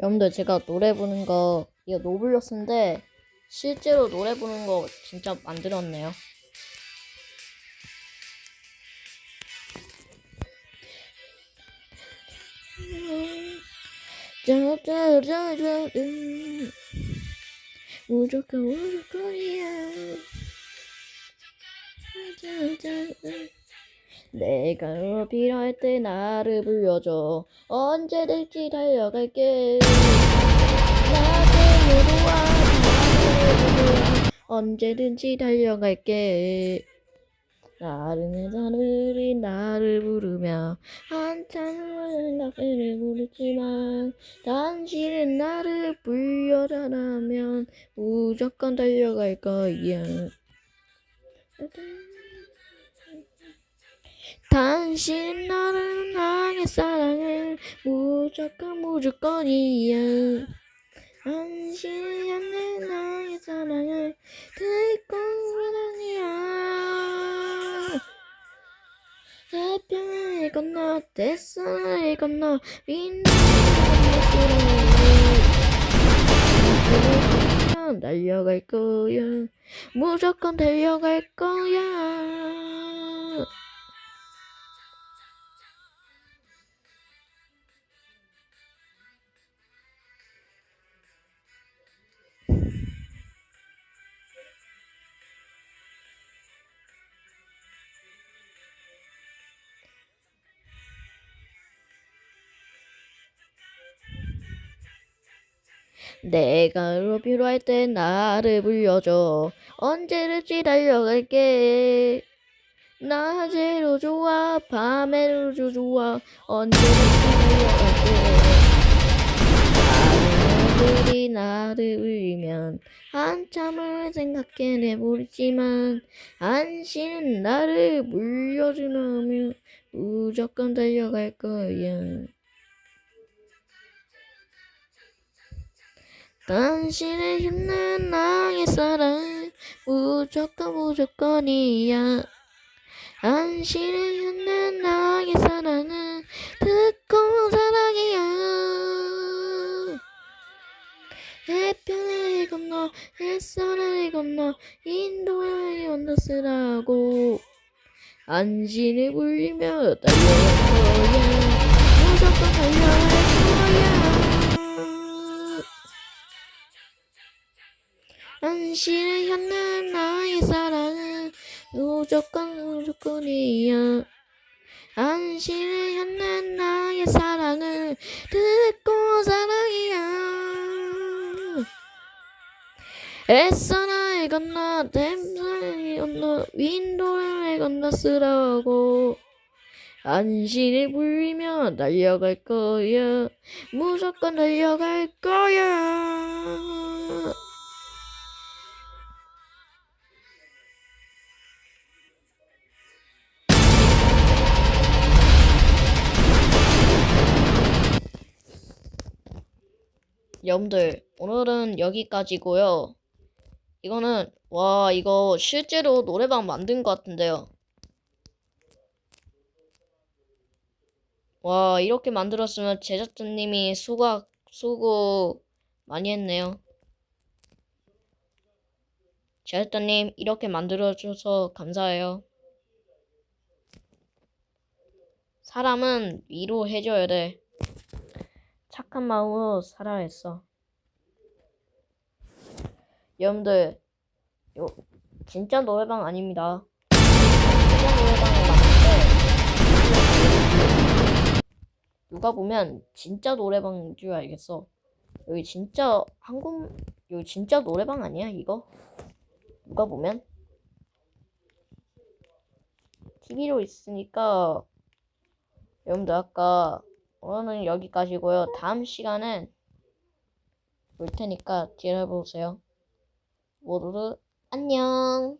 여러분들 제가 노래 부르는 거 이거 노블러스인데 실제로 노래 부르는 거 진짜 만들었네요. 짜자자자 음. 무조건 무조건이야. 짜자자. 내가 필요할 때 나를 불러줘. 언제든지 달려갈게. 나도 좋아 언제든지 달려갈게. 나르는 하늘이 나를 부르며 한참을 나를 부르지만 당신은 나를 불러달라면 무조건 달려갈 거야 당신 나를 나의 사랑을 무조건 무조건이야. 당신이 향해 나의 사랑을 듣고 사랑이야. 태평을 건너 대서를 건너 윈도를 달려갈 거야. 무조건 달려갈 거야 내가 필요할 때 나를 불러줘. 언제든지 달려갈게. 낮에도 좋아 밤에도 좋아. 언제든지 달려갈게. 사람들이 나를 울리면 한참을 생각해 내버리지만 당신은 나를 물려주면 무조건 달려갈 거야 당신의 힘든 나의 사랑 무조건 무조건이야. 당신의 힘든 나의 사랑은 듣고 사랑이야 해변을 건너 햇살을 건너 인도를 건너 쓰라고. 안신을 불리며 달려갈 거야. 무조건 달려갈 거야 당신을 향한 나의 사랑은 무조건 무조건이야. 당신을 향한 나의 사랑을 듣고 사랑이야. 애써 나를 건너 댐을 건너 윈도를 건너 쓰라고 안신을 불리며 달려갈 거야. 무조건 달려갈 거야. 여러분들 오늘은 여기까지고요. 이거는 와 이거 실제로 노래방 만든 것 같은데요. 와 이렇게 만들었으면 제작자님이 수고 수고 많이 했네요. 제작자님 이렇게 만들어줘서 감사해요. 사람은 위로해줘야 돼. 착한 마음으로 살아야 했어. 여러분들, 요, 진짜 노래방 아닙니다. 진짜 노래방을 맞는데, 누가 보면 진짜 노래방인 줄 알겠어. 여기 진짜 한국, 여기 진짜 노래방 아니야, 이거? 누가 보면? TV로 있으니까, 여러분들 아까 오늘은 여기까지고요. 다음 시간은 볼 테니까 기다려보세요. 모두 안녕.